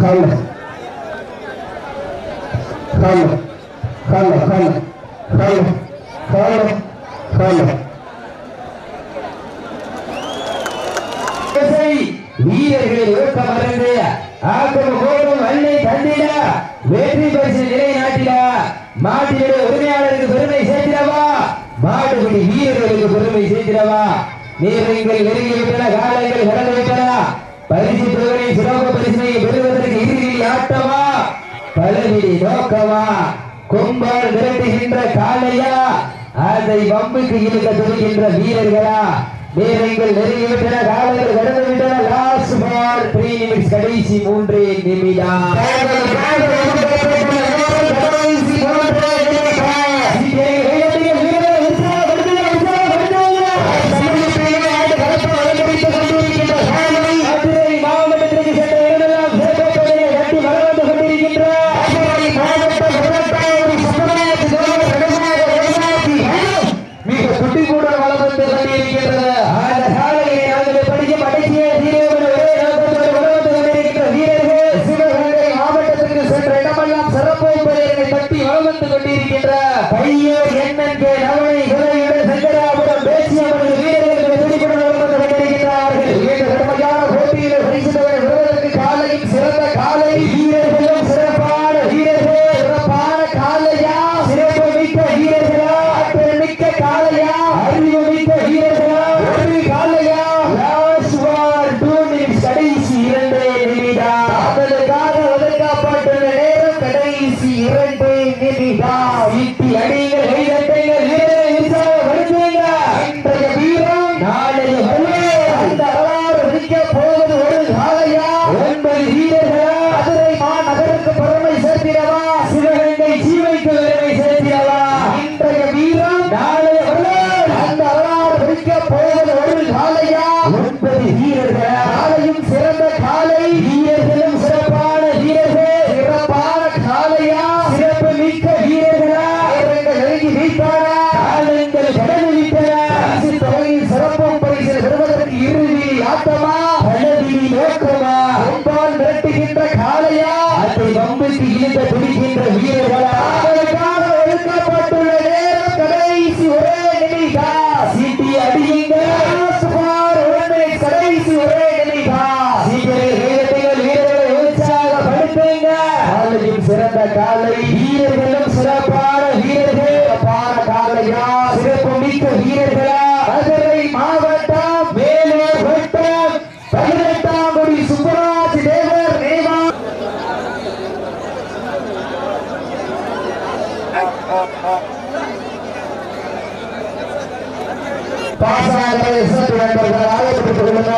calma, calma, calma, calma, calma, calma, calma. வீரர்களை இழக்க மறந்து ஆக்கம் கோபம் அன்னை தந்திடா வெற்றி பரிசு நிலைநாட்டிடா மாட்டினுடைய உரிமையாளருக்கு பெருமை சேர்த்திடவா? மாடுபடி வீரர்களுக்கு பெருமை சேர்த்திடவா? நீர் நீங்கள் நெருங்கிவிட்டன காலங்கள் கடந்து விட்டன. பரிசு பெருமை சிறப்பு ஆட்டமா? பலவிடி நோக்கமா கும்பல் விரட்டுகின்ற காலையா அதை வம்புக்கு இழுக்க துணிகின்ற வீரர்களா? நேரங்கள் நெருங்கிவிட்டன காலங்கள் கடந்து விட்டன லாஸ்ட் பார் த்ரீ நிமிட்ஸ் கடைசி மூன்றே நிமிடம். மாவட்டத்திற்கு சென்ற இடமெல்லாம் சிறப்பு பெயர்களை தட்டி வளம் வந்து கொண்டிருக்கின்ற பையர் ஒன்பது வீரர்களா? மதுரை மாநகருக்கு பெருமை சேர்த்திடவா? சிவகங்கை சிறந்த காலை வீரர்களும் சிறப்பான வீரர்கள். சிறப்பான காலையா சிறப்பு மிக்க வீரர்களா. மதுரை மாவட்டம் வேலூர் வட்டம் பதினெட்டாம் குடி சுப்பராஜ் தேவர் நேவா பாசாக நண்பர்கள் ஆயப்பட்டுக் கொள்ளுங்க